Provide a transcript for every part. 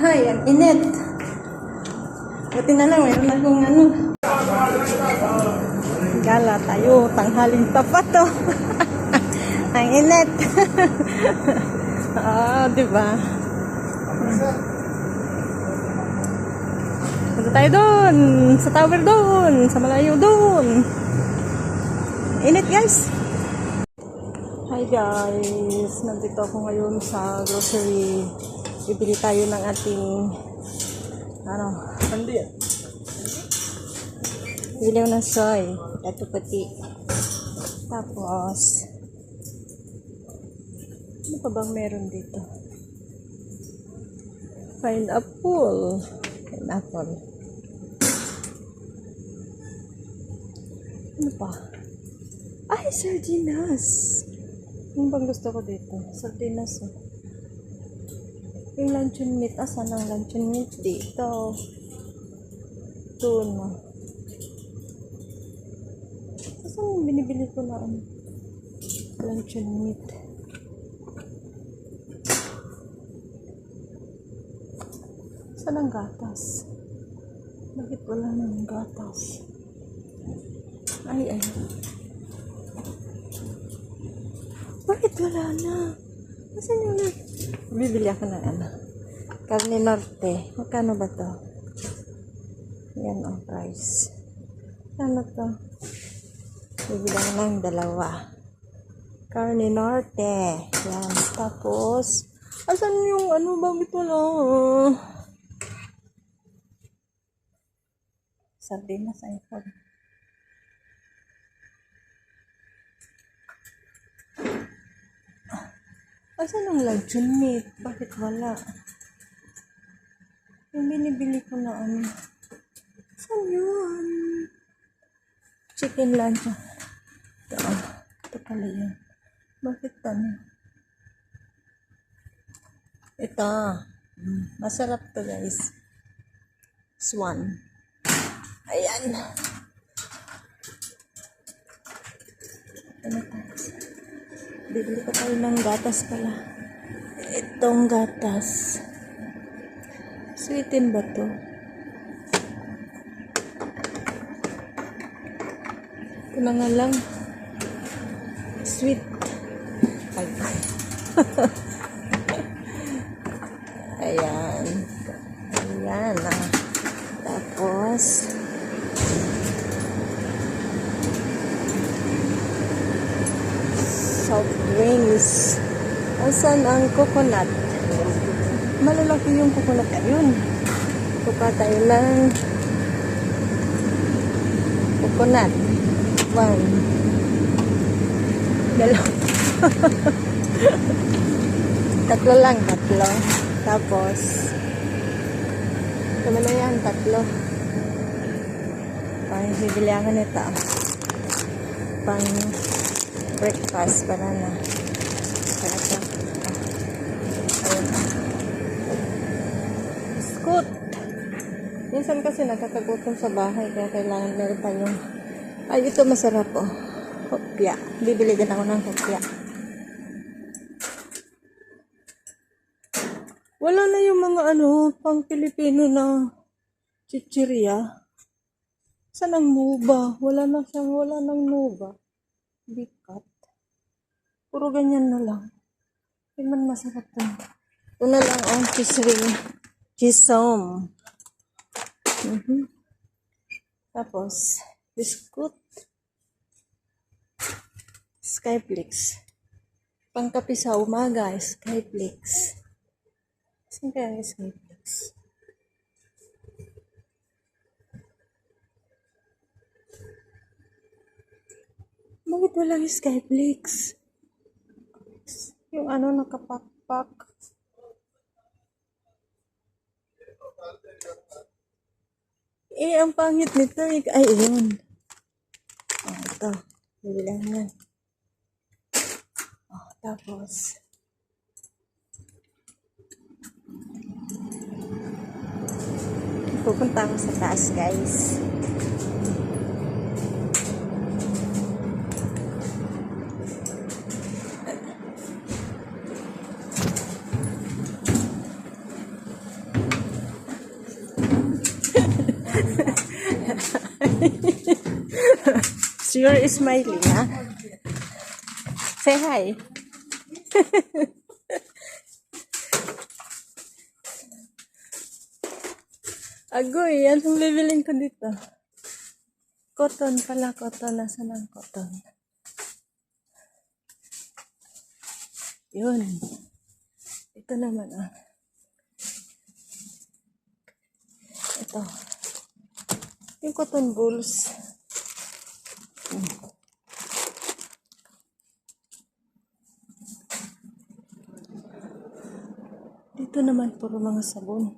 Ay, ang init. Buti na lang, mayroon akong ano. Gala tayo, tanghaling tapat to. ang init. ah, di ba? Punta tayo doon, sa tower doon, sa malayo doon. Init guys. Hi guys, nandito ako ngayon sa grocery. Bibili tayo ng ating ano, Hindi bibili ako ng soy, ito puti. Tapos, ano pa bang meron dito? Pineapple. Pineapple. Ano pa? Ay, sardinas. Yung bang gusto ko dito? Sardinas oh. Yung luncheon meat. Asan ang luncheon meat? Dito. Tuna. Asan yung binibili ko na ano? Luncheon meat. Saan ang gatas? Bakit wala nang gatas? Ay, ay. Bakit wala na? Nasaan yung na? Bibili ako ng ano. Carne Norte. Magkano ba to? Yan ang price. Ano to? Bibili ako ng dalawa. Carne Norte. Yan. Tapos, asan yung ano? Bakit wala? Sardinas iPhone. Asan ang luncheon meat? Bakit wala? Yung binibili ko na ano. Saan yun? Chicken luncheon. Ito, ito pala yun. Bakit ano? Ito. Mm, Masarap to guys. Swan. Ayan. Ano tayo? Bibili ko tayo ng gatas pala. Itong gatas. Sweetin ba to? Ito na nga lang. Sweet. Ay. Ayan. Ayan ah. Tapos, soft drinks. Asan ang coconut? Malalaki yung coconut. Ayun. Kuka tayo ng coconut. One. Dalawa. tatlo lang, tatlo. Tapos, ito na yan, tatlo. Pang bibili ako nito. Pang breakfast banana. Kaya ito. Ayun. Scoot. Minsan kasi nakakagutom sa bahay kaya kailangan meron tayong ay ito masarap oh. Hopya. Bibili din ako ng hopya. Wala na yung mga ano, pang Pilipino na chichirya. Saan ang nuba? Wala na siyang, wala nang nuba. Bikat. Puro ganyan na lang. Hindi man masarap na lang ang cheese ring. Chisom. Mhm. Tapos, biscuit. Skyflix. Pangkapi sa umaga, Skyflix. Saan kaya yung Skyflix? Bakit walang Skyflix? Yung ano nakapakpak. Eh, ang pangit nito. eh. Ay, yun. Oh, ito. Bibilang yan. Oh, tapos. Pupunta ako sa taas, guys. You're smiling, ha? Say hi. Agoy, anong bibilin ko dito? Cotton pala, cotton. Nasaan ang cotton? Yun. Ito naman, ah. Ito. Yung cotton balls. Dito naman puro mga sabon.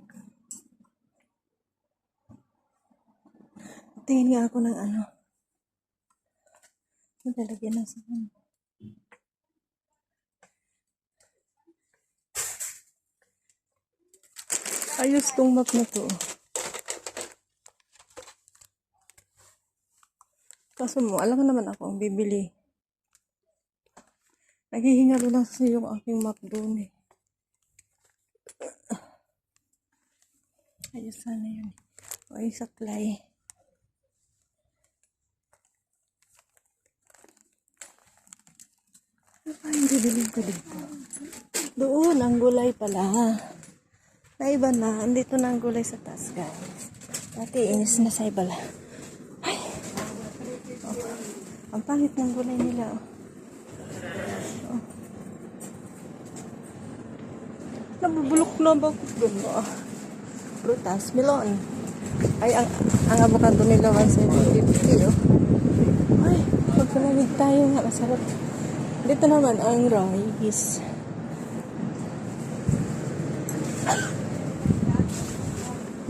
Tingin nga ako ng ano. Nalalagyan ng sabon. Ayos tong map na to. Kaso mo, alam mo naman ako ang bibili. Naghihingalo lang sa yung aking map doon eh. Ayos sana yun. O yung supply. Ano pa yung ko dito? Doon, ang gulay pala. Naiba na. Andito na ang gulay sa taas, guys. Dati, inis na sa iba lang. Ay! Oh. Ang pangit ng gulay nila, oh. oh. Nabubulok na ba? Doon, oh. Prutas, melon. Ay, ang, ang avocado nila 150, oh. Ay, pagkalamig tayo nga, masarap. Dito naman ang rice.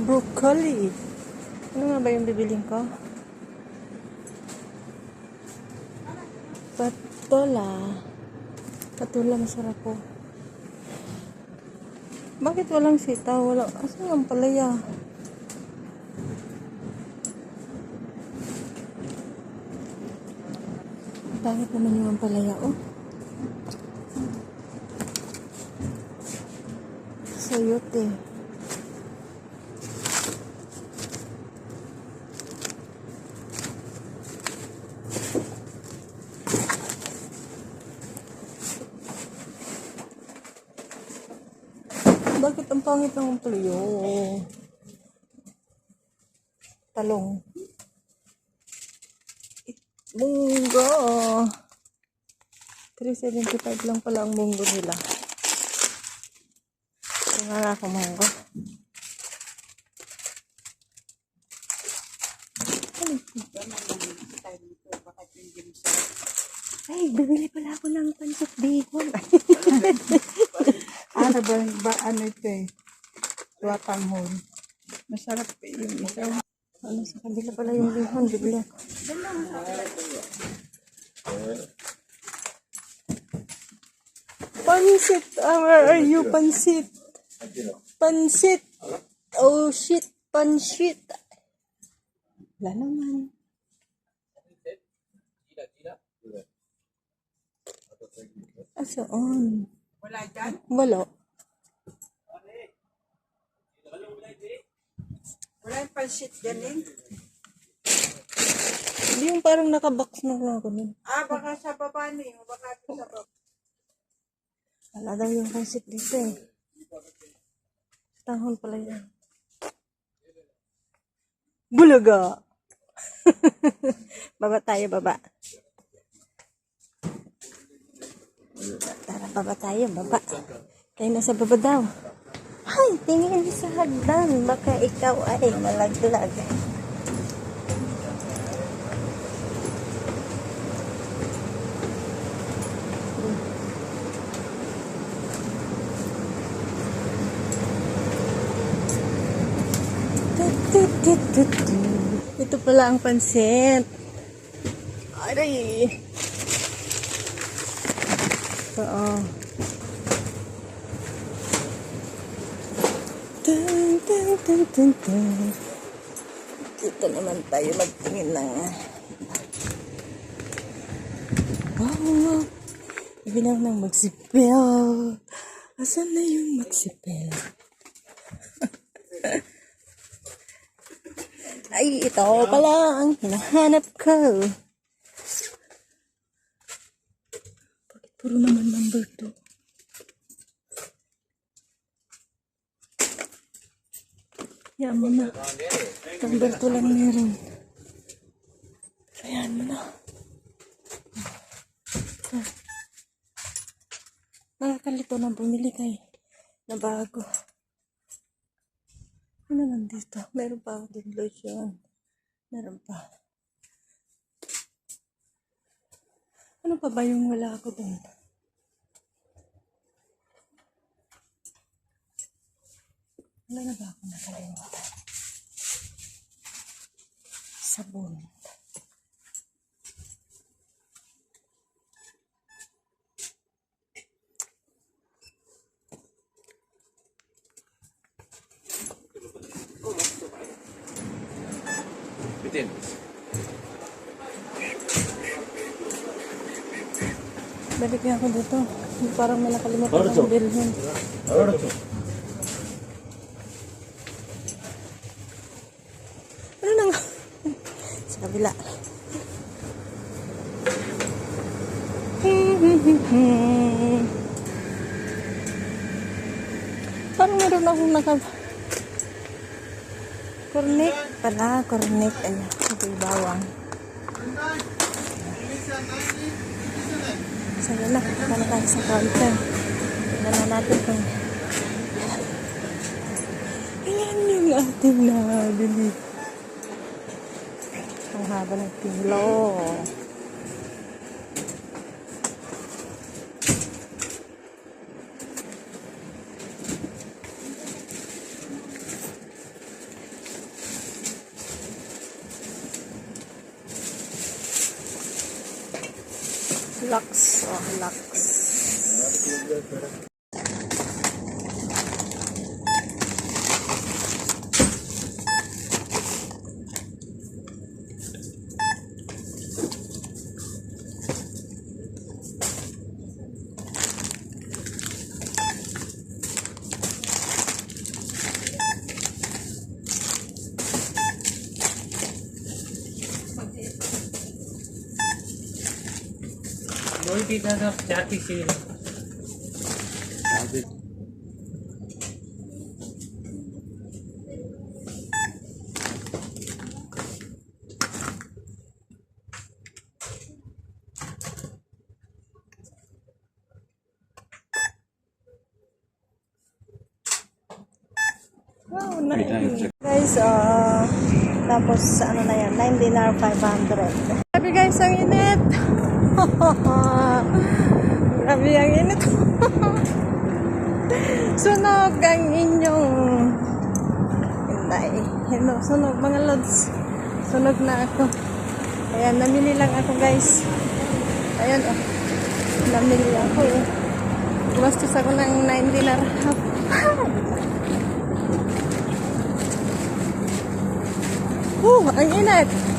Broccoli. Ano nga ba yung bibiling ko? Patola. Patola masarap po. Bakit walang sitaw? Wala. Asan ang palaya? Bakit naman yung ampalaya, oh? Sayote. Bakit ang pangit ng ampalaya? Talong. Munggo. 375 lang pala ang munggo nila. Na akong munggo. Ay, bibili pala ako ng pancit bacon. Ano ba, ba ano ito eh? Tuwatanghon. Masarap eh yung isa. ano sa kabila pala yung bacon, bibili ako. Pansit! Ah, where are you, pansit? Pansit! Oh shit, pansit! Wala naman. Asaan? Wala dyan? Wala. Wala yung pansit eh. Hindi yung parang nakabox na lang ako nun. Ah, baka sa baba niyo. Baka sa baba. Wala daw yung pansit dito eh. Tanghon pala yan. Bulaga! baba tayo, baba. Tara, baba tayo, baba. Kayo nasa baba daw. Ay, tingin sa hagdan. Baka ikaw ay malaglag. Ito pala ang pansit. Aray. Oo. Dun, dun, dun, dun. Dito naman tayo magtingin ng Wow. Ibilang ng magsipel. Asan na yung magsipel? Ay, ito pala ang hinahanap ko. Yan mo na. Number 2 lang meron. Ayan mo na. Nakakalito na bumili kay na bago. Ano nandito? Meron pa ako din lotion. Meron pa. Ano pa ba yung wala ako doon? Wala na ba ako nakalimutan? Sabon. Bitin. Balik niya ako dito. Parang may nakalimutan akong bilhin. Ano na nga? Sa kabila. Parang naka... Kornek pala, kornek. Ayan, ito bawang. Sige na, punta na tayo sa counter. Tingnan na natin kung... Ayan yung ating nabili. Ang haba ng pilo. Lux. Oh, Lux. Dati na daw, dati sila. Dati. Wow, nice. Guys, uh, tapos ano na yan, 9 dinar 500. Sabi guys, ang init! Grabe ang init. sunog ang inyong Hinday. Hello, sunog mga lods. Sunog na ako. Ayan, namili lang ako guys. Ayan, oh. Namili ako eh. Gumastos ako ng 9 dinar half. Uh, ang init.